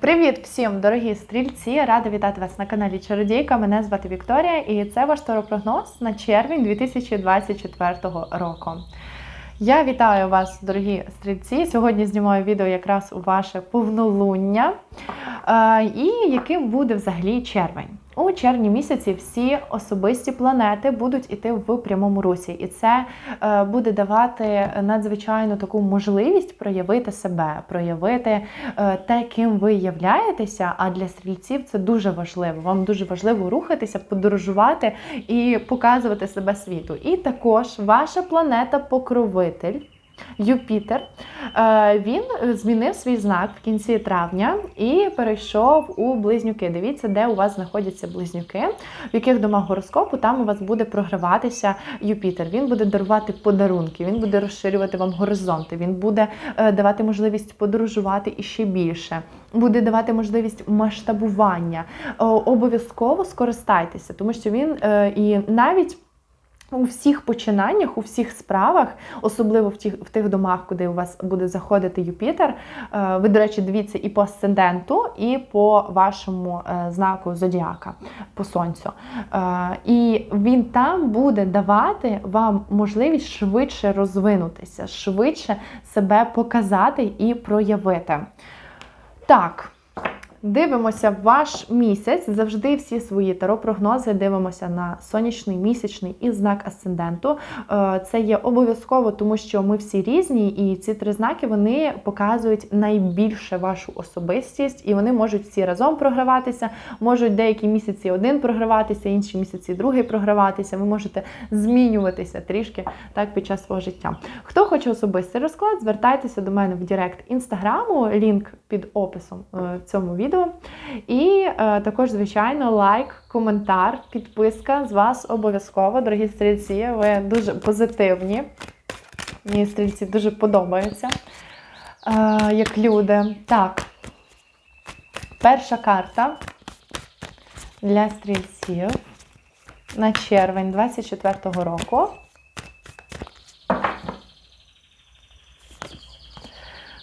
Привіт всім, дорогі стрільці! Рада вітати вас на каналі Чародійка. Мене звати Вікторія, і це ваш торопрогноз на червень 2024 року. Я вітаю вас, дорогі стрільці. Сьогодні знімаю відео якраз у ваше повнолуння. Е, І яким буде взагалі червень. У червні місяці всі особисті планети будуть іти в прямому русі, і це е, буде давати надзвичайну таку можливість проявити себе, проявити е, те, ким ви являєтеся. А для стрільців це дуже важливо. Вам дуже важливо рухатися, подорожувати і показувати себе світу. І також ваша планета-покровитель. Юпітер, е, він змінив свій знак в кінці травня і перейшов у близнюки. Дивіться, де у вас знаходяться близнюки, в яких домах гороскопу там у вас буде програватися Юпітер. Він буде дарувати подарунки, він буде розширювати вам горизонти, він буде е, давати можливість подорожувати іще більше, буде давати можливість масштабування. Обов'язково скористайтеся, тому що він е, і навіть. У всіх починаннях, у всіх справах, особливо в тих, в тих домах, куди у вас буде заходити Юпітер, е, ви, до речі, дивіться і по асценденту, і по вашому е, знаку зодіака, по сонцю. Е, І він там буде давати вам можливість швидше розвинутися, швидше себе показати і проявити. Так. Дивимося ваш місяць. Завжди всі свої таро-прогнози дивимося на сонячний, місячний і знак асценденту. Е, Це є обов'язково, тому що ми всі різні, і ці три знаки вони показують найбільше вашу особистість, і вони можуть всі разом програватися. Можуть деякі місяці один програватися, інші місяці другий програватися. Ви можете змінюватися трішки так під час свого життя. Хто хоче особистий розклад, звертайтеся до мене в Директ інстаграму, лінк під описом е, в цьому відео. І е, також, звичайно, лайк, коментар, підписка з вас обов'язково, дорогі стрільці. Ви дуже позитивні. Мені стрільці дуже подобаються, е, як люди. Так, перша карта для стрільців на червень 24-го року.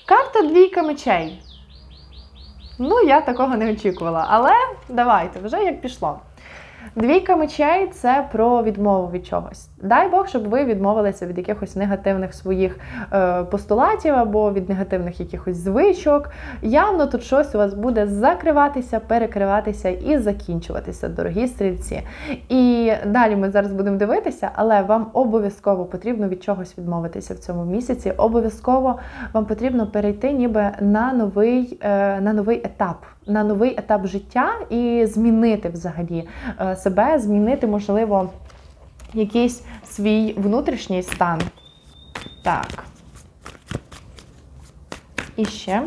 Карта двійка мечей. Ну, я такого не очікувала. Але давайте, вже як пішло. Двійка мечей це про відмову від чогось. Дай Бог, щоб ви відмовилися від якихось негативних своїх е, постулатів або від негативних якихось звичок. Явно тут щось у вас буде закриватися, перекриватися і закінчуватися, дорогі стрільці. І далі ми зараз будемо дивитися, але вам обов'язково потрібно від чогось відмовитися в цьому місяці. Обов'язково вам потрібно перейти ніби на новий, е, на новий етап. На новий етап життя і змінити взагалі е, себе, змінити, можливо, якийсь свій внутрішній стан. Так. І ще.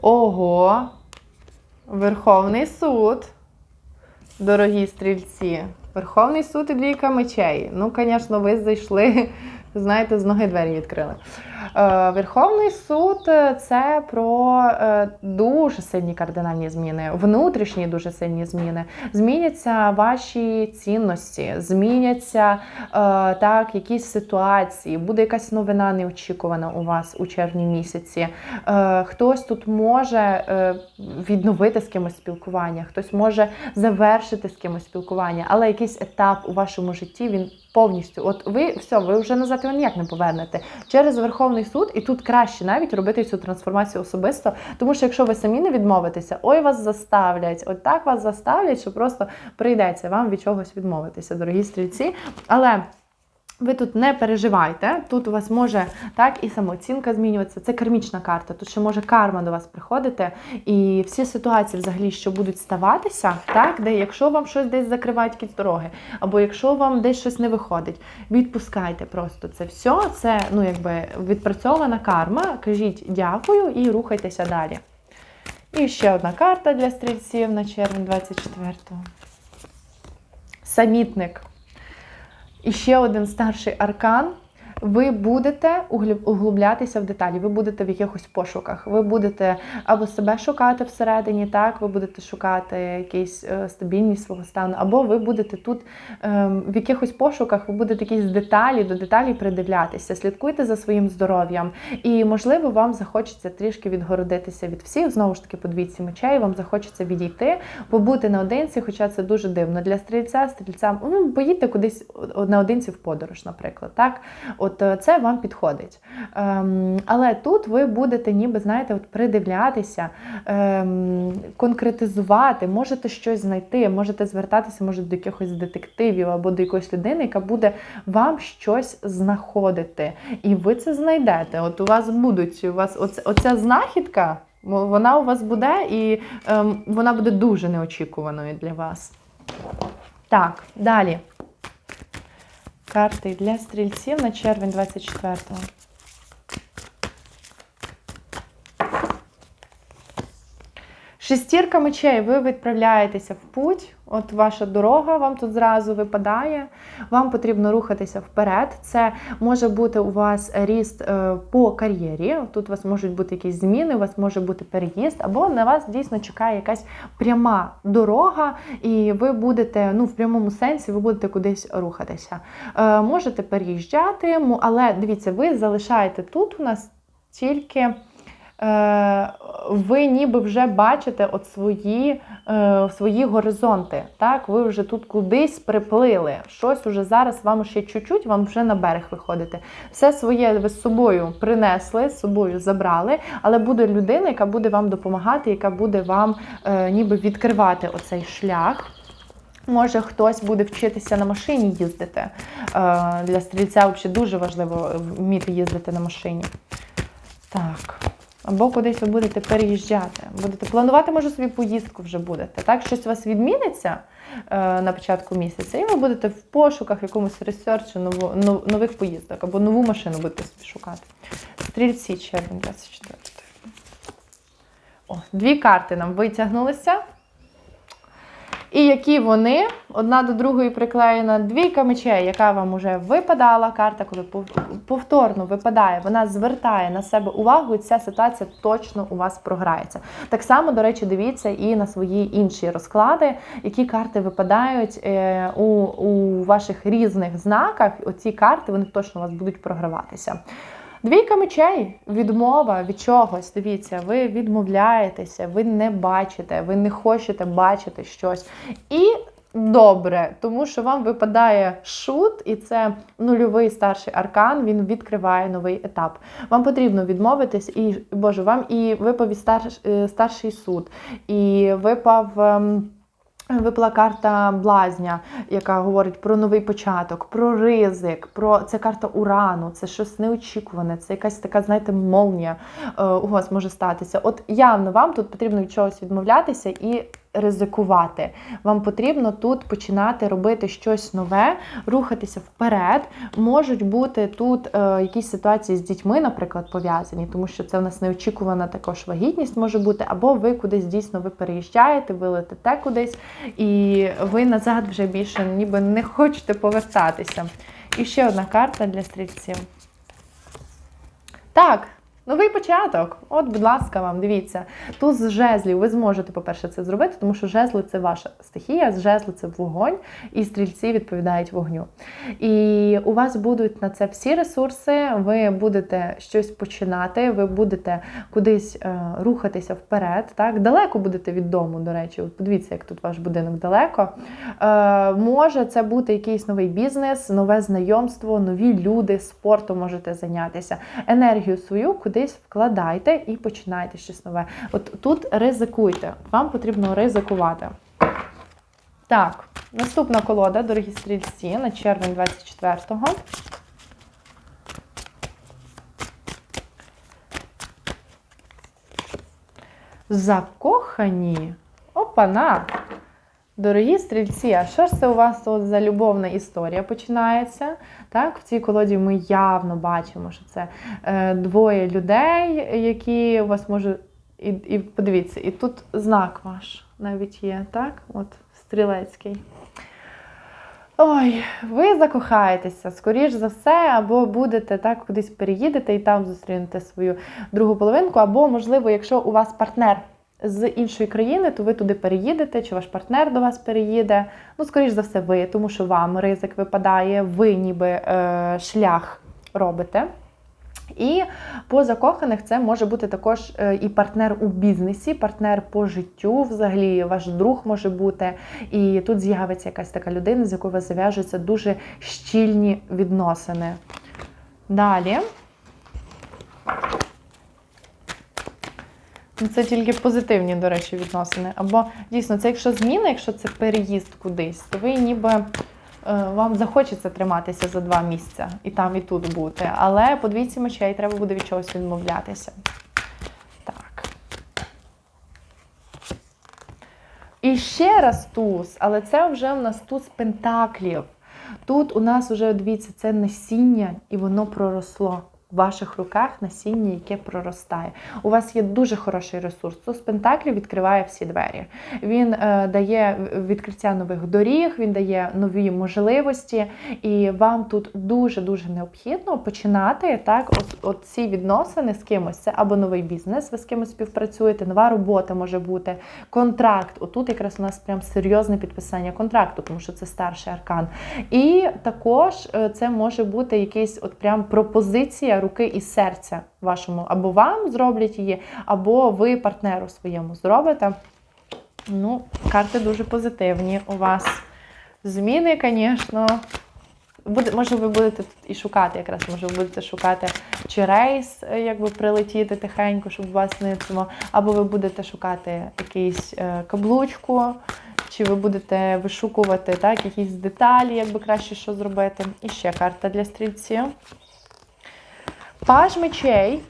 Ого! Верховний суд. Дорогі стрільці. Верховний суд і двійка мечей. Ну, звісно, ви зайшли, знаєте, з ноги двері відкрили. Е, Верховний суд це про е, дуже сильні кардинальні зміни, внутрішні дуже сильні зміни. Зміняться ваші цінності, зміняться е, так, якісь ситуації, буде якась новина неочікувана у вас у червні місяці. Хтось тут може відновити з кимось спілкування, хтось може завершити з кимось спілкування, але якийсь етап у вашому житті він повністю. От ви все, ви вже назад його ніяк не повернете через Верховний суд, і тут краще навіть робити цю трансформацію особисто. Тому що якщо ви самі не відмовитеся, ой, вас заставлять, от так вас заставлять, що просто прийдеться вам від чогось відмовитися, дорогі стрільці. Але. Ви тут не переживайте, тут у вас може так і самооцінка змінюватися. Це кармічна карта. Тут ще може карма до вас приходити. І всі ситуації, взагалі, що будуть ставатися, так, де якщо вам щось десь закривають якісь дороги, або якщо вам десь щось не виходить, відпускайте просто це все. Це ну, якби відпрацьована карма. Кажіть дякую і рухайтеся далі. І ще одна карта для стрільців на червень 24-го. Самітник. І ще один старший аркан ви будете углублятися в деталі, ви будете в якихось пошуках. Ви будете або себе шукати всередині, так, ви будете шукати якийсь е, стабільність свого стану, або ви будете тут ем, в якихось пошуках, ви будете якісь деталі до деталей придивлятися. Слідкуйте за своїм здоров'ям. І, можливо, вам захочеться трішки відгородитися від всіх. Знову ж таки, по двійці мечей, вам захочеться відійти, побути наодинці, хоча це дуже дивно. Для стрільця, стрільця, ну, поїдьте кудись наодинці в подорож, наприклад. Так? От е, це вам підходить. Ем, але тут ви будете, ніби, знаєте, от придивлятися, ем, конкретизувати, можете щось знайти, можете звертатися, може, до якихось детективів або до якоїсь людини, яка буде вам щось знаходити. І ви це знайдете. От у вас будуть, у вас оце, оця знахідка, вона у вас буде, і ем, вона буде дуже неочікуваною для вас. Так, далі. Карти для стрільців на червень 24-го. Шестірка мечей, ви відправляєтеся в путь. От ваша дорога вам тут зразу випадає. Вам потрібно рухатися вперед. Це може бути у вас ріст е, по кар'єрі. Тут у вас можуть бути якісь зміни, у вас може бути переїзд, або на вас дійсно чекає якась пряма дорога, і ви будете, ну в прямому сенсі, ви будете кудись рухатися. Е, Можете переїжджати, але дивіться, ви залишаєте тут у нас тільки. Е, ви ніби вже бачите от свої, е, свої горизонти. Так? Ви вже тут кудись приплили. Щось уже зараз вам ще чуть-чуть, вам вже на берег виходите. Все своє ви з собою принесли, з собою забрали, але буде людина, яка буде вам допомагати, яка буде вам е, ніби відкривати оцей шлях. Може, хтось буде вчитися на машині їздити. Для стрільця взагалі дуже важливо вміти їздити на машині. Так. Або кудись ви будете переїжджати. Будете планувати, може, собі поїздку вже будете. Так, щось у вас відміниться е, на початку місяця, і ви будете в пошуках якомусь ресерчу нову, нов- нових поїздок, або нову машину будете собі шукати. Стрільці, червень 24. О, дві карти нам витягнулися. І які вони одна до другої приклеєна двійка мечей, яка вам уже випадала. Карта, коли пов- повторно випадає, вона звертає на себе увагу, і ця ситуація точно у вас програється. Так само, до речі, дивіться і на свої інші розклади, які карти випадають е, у, у ваших різних знаках. Оці карти вони точно у вас будуть програватися. Двійка мечей, відмова від чогось. Дивіться, ви відмовляєтеся, ви не бачите, ви не хочете бачити щось. І добре, тому що вам випадає шут, і це нульовий старший аркан. Він відкриває новий етап. Вам потрібно відмовитись, і Боже, вам і випав старш, е, старший суд, і випав. Випала карта блазня, яка говорить про новий початок, про ризик, про це карта урану, це щось неочікуване, це якась така, знаєте, молнія е, у вас може статися. От явно вам тут потрібно від чогось відмовлятися і ризикувати. Вам потрібно тут починати робити щось нове, рухатися вперед. Можуть бути тут е, якісь ситуації з дітьми, наприклад, пов'язані, тому що це в нас неочікувана також вагітність може бути, або ви кудись дійсно ви переїжджаєте, ви летите кудись, і ви назад вже більше ніби не хочете повертатися. І ще одна карта для стрільців. Так, новий початок. От, будь ласка, вам дивіться. Тут з жезлів ви зможете, по-перше, це зробити, тому що жезли це ваша стихія, жезли це вогонь, і стрільці відповідають вогню. І у вас будуть на це всі ресурси, ви будете щось починати, ви будете кудись е, рухатися вперед. Так? Далеко будете від дому, до речі. От подивіться, як тут ваш будинок далеко. Е, може це бути якийсь новий бізнес, нове знайомство, нові люди, спортом можете зайнятися. Енергію свою кудись вкладайте і починайте щось нове. От тут ризикуйте, вам потрібно ризикувати. Так, наступна колода, дорогі стрільці, на червень 24-го. Закохані. Опана! Дорогі стрільці, а що ж це у вас тут за любовна історія починається? Так, в цій колоді ми явно бачимо, що це е, двоє людей, які у вас можуть. І, і подивіться, і тут знак ваш навіть є, так? От стрілецький. Ой, ви закохаєтеся, скоріш за все, або будете так кудись переїдете і там зустрінете свою другу половинку, або, можливо, якщо у вас партнер з іншої країни, то ви туди переїдете, чи ваш партнер до вас переїде. Ну, скоріш за все, ви, тому що вам ризик випадає, ви ніби е, шлях робите. І по закоханих це може бути також е, і партнер у бізнесі, партнер по життю, взагалі ваш друг може бути. І тут з'явиться якась така людина, з якою вас зав'яжуться дуже щільні відносини. Далі. Це тільки позитивні, до речі, відносини. Або дійсно, це якщо зміна, якщо це переїзд кудись, то ви ніби е, вам захочеться триматися за два місця і там, і тут бути. Але по двійці мечей треба буде від чогось відмовлятися. Так. І ще раз туз, але це вже у нас туз пентаклів. Тут у нас вже, дивіться, це насіння, і воно проросло. В ваших руках насіння, яке проростає. У вас є дуже хороший ресурс. Туз Пентаклів відкриває всі двері. Він е, дає відкриття нових доріг, він дає нові можливості, і вам тут дуже-дуже необхідно починати так, от ці відносини з кимось. Це або новий бізнес, ви з кимось співпрацюєте, нова робота може бути, контракт. Отут якраз у нас прям серйозне підписання контракту, тому що це старший аркан. І також е, це може бути якийсь от прям пропозиція руки і серця вашому. Або вам зроблять її, або ви партнеру своєму зробите. Ну, карти дуже позитивні у вас. Зміни, звісно. Буде, може, ви будете тут і шукати, якраз може, ви будете шукати чи рейс, е, якби прилетіти тихенько, щоб вас не цьому, або ви будете шукати якийсь е, каблучку, чи ви будете вишукувати так, якісь деталі, як би краще що зробити. І ще карта для стрільців. Паж мечей.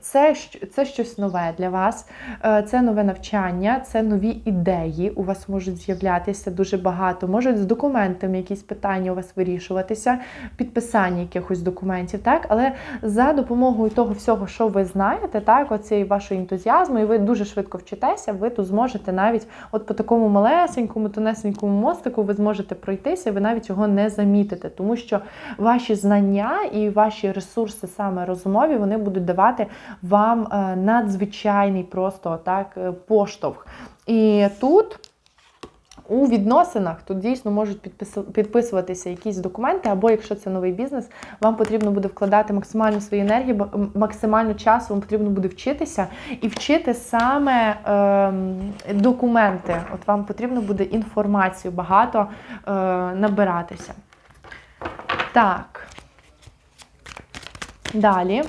Це, це щось нове для вас, Е, це нове навчання, це нові ідеї. У вас можуть з'являтися дуже багато. Можуть з документами якісь питання у вас вирішуватися, підписання якихось документів, так? Але за допомогою того всього, що ви знаєте, так, оцієї вашої ентузіазму, і ви дуже швидко вчитеся, ви тут зможете навіть от по такому малесенькому, тонесенькому мостику ви зможете пройтися, ви навіть його не замітите, тому що ваші знання і ваші ресурси саме розумові вони будуть давати вам е, надзвичайний просто так е, поштовх. І тут. У відносинах тут дійсно можуть підписуватися якісь документи, або якщо це новий бізнес, вам потрібно буде вкладати максимально свої енергії, максимально часу вам потрібно буде вчитися і вчити саме ем, документи. От вам потрібно буде інформацію багато е, набиратися. Так. Далі.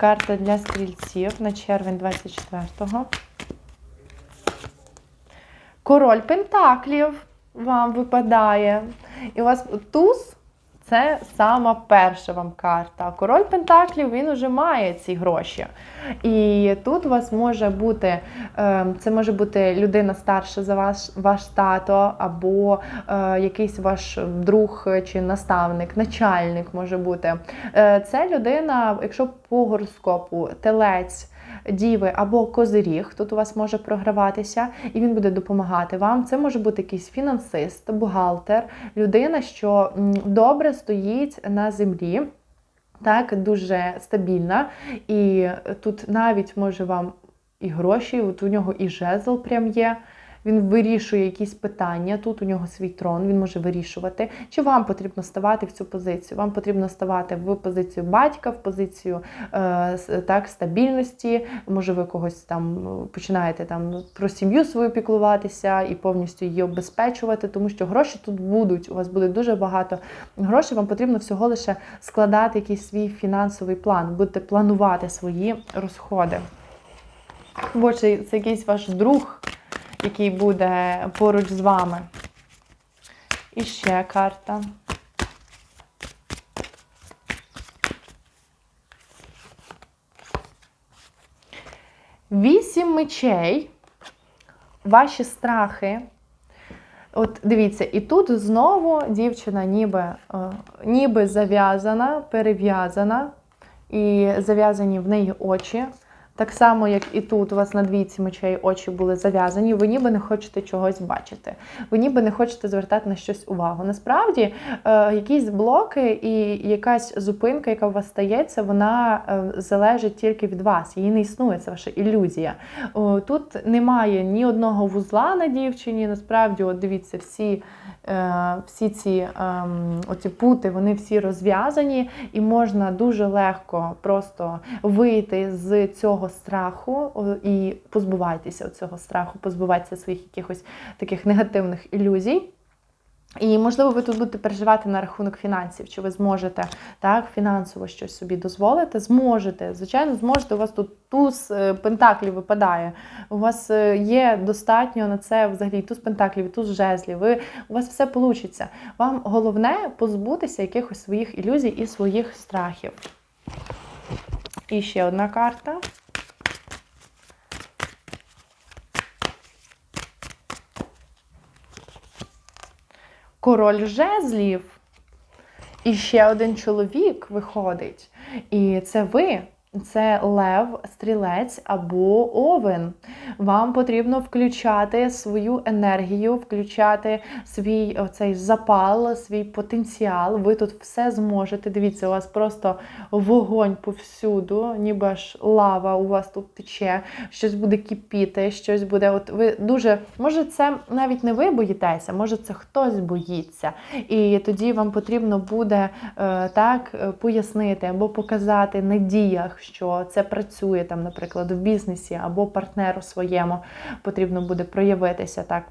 Карта для стрільців на червень 24-го. Король Пентаклів вам випадає. І у вас туз це сама перша вам карта. Король Пентаклів він уже має ці гроші. І тут у вас може бути, е, це може бути людина старша за ваш, ваш тато, або е, якийсь ваш друг чи наставник, начальник може бути. Е, Це людина, якщо по гороскопу телець. Діви або козиріг, тут у вас може програватися, і він буде допомагати вам. Це може бути якийсь фінансист, бухгалтер, людина, що добре стоїть на землі, так, дуже стабільна. І тут навіть може вам і гроші, от у нього і жезл прям є. Він вирішує якісь питання. Тут у нього свій трон, він може вирішувати. Чи вам потрібно ставати в цю позицію? Вам потрібно ставати в позицію батька, в позицію е, так, стабільності. Може, ви когось там е, починаєте там про сім'ю свою піклуватися і повністю її обезпечувати, тому що гроші тут будуть. У вас буде дуже багато грошей. Вам потрібно всього лише складати якийсь свій фінансовий план, будете планувати свої розходи. Бо це якийсь ваш друг, який буде поруч з вами. І ще карта. Вісім мечей. Ваші страхи. От дивіться, і тут знову дівчина ніби, е, ніби зав'язана, перев'язана, і зав'язані в неї очі. Так само, як і тут, у вас на двійці мечей очі були зав'язані, ви ніби не хочете чогось бачити. Ви ніби не хочете звертати на щось увагу. Насправді, е, якісь блоки і якась зупинка, яка у вас стається, вона е, залежить тільки від вас. Її не існує, це ваша ілюзія. О, Тут немає ні одного вузла на дівчині. Насправді, от дивіться, всі. е, Всі ці ем, оці пути, вони всі розв'язані, і можна дуже легко просто вийти з цього страху і позбувайтеся цього страху, позбувайтеся своїх якихось таких негативних ілюзій. І, можливо, ви тут будете переживати на рахунок фінансів, чи ви зможете так фінансово щось собі дозволити. Зможете, звичайно, зможете. У вас тут туз е, пентаклів випадає. У вас е, є достатньо на це взагалі туз пентаклів, і туз жезлів. Ви, у вас все вийде. Вам головне позбутися якихось своїх ілюзій і своїх страхів. І ще одна карта. Король жезлів. І ще один чоловік виходить. І це ви. Це лев, стрілець або овен. Вам потрібно включати свою енергію, включати свій оцей запал, свій потенціал. Ви тут все зможете. Дивіться, у вас просто вогонь повсюду, ніби аж лава у вас тут тече, щось буде кипіти, щось буде. От ви дуже може, це навіть не ви боїтеся, може це хтось боїться. І тоді вам потрібно буде е, так е, пояснити або показати на діях що це працює там, наприклад, в бізнесі або партнеру своєму потрібно буде проявитися так.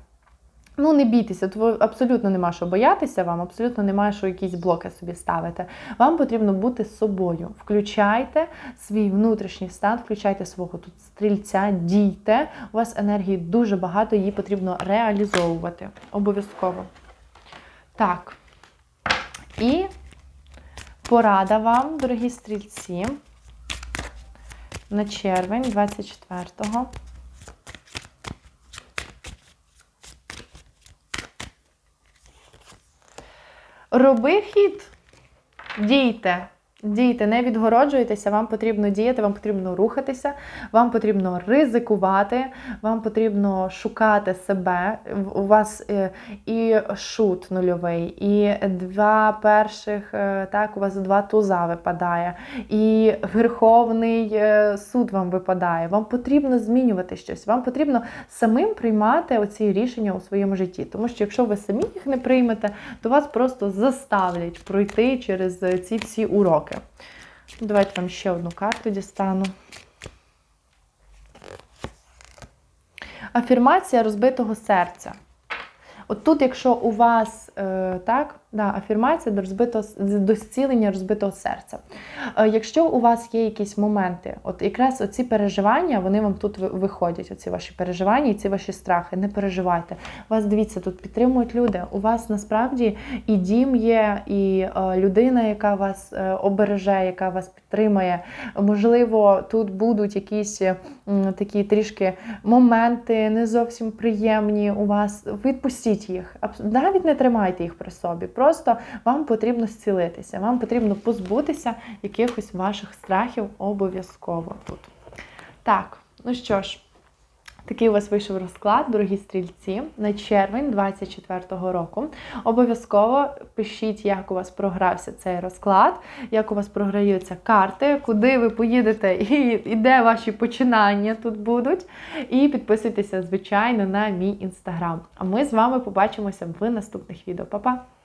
Ну, не бійтеся, абсолютно нема що боятися, вам абсолютно немає що якісь блоки собі ставити. Вам потрібно бути собою. Включайте свій внутрішній стан, включайте свого тут стрільця, дійте. У вас енергії дуже багато, її потрібно реалізовувати. Обов'язково. Так. І порада вам, дорогі стрільці на червень 24-го. Роби хід, дійте. Дійте, не відгороджуйтеся, вам потрібно діяти, вам потрібно рухатися, вам потрібно ризикувати, вам потрібно шукати себе. У вас е, і шут нульовий, і два перших, е, так, у вас два туза випадає, і Верховний е, суд вам випадає. Вам потрібно змінювати щось, вам потрібно самим приймати оці рішення у своєму житті. Тому що якщо ви самі їх не приймете, то вас просто заставлять пройти через ці всі уроки. Давайте вам ще одну карту дістану. Афірмація розбитого серця. От тут, якщо у вас так, да, афірмація до розбитого до зцілення розбитого серця. Е, якщо у вас є якісь моменти, от якраз оці переживання, вони вам тут виходять, оці ваші переживання і ці ваші страхи. Не переживайте. Вас дивіться, тут підтримують люди. У вас насправді і дім є, і е, людина, яка вас е, обереже, яка вас підтримує. Можливо, тут будуть якісь е, такі трішки моменти, не зовсім приємні у вас. Відпустіть їх. Навіть не тримайте їх при собі. Просто вам потрібно зцілитися, вам потрібно позбутися якихось ваших страхів обов'язково тут. Так, ну що ж. Такий у вас вийшов розклад, дорогі стрільці, на червень 24-го року. Обов'язково пишіть, як у вас програвся цей розклад, як у вас програються карти, куди ви поїдете і, і де ваші починання тут будуть. І підписуйтеся, звичайно, на мій інстаграм. А ми з вами побачимося в наступних відео. Па-па!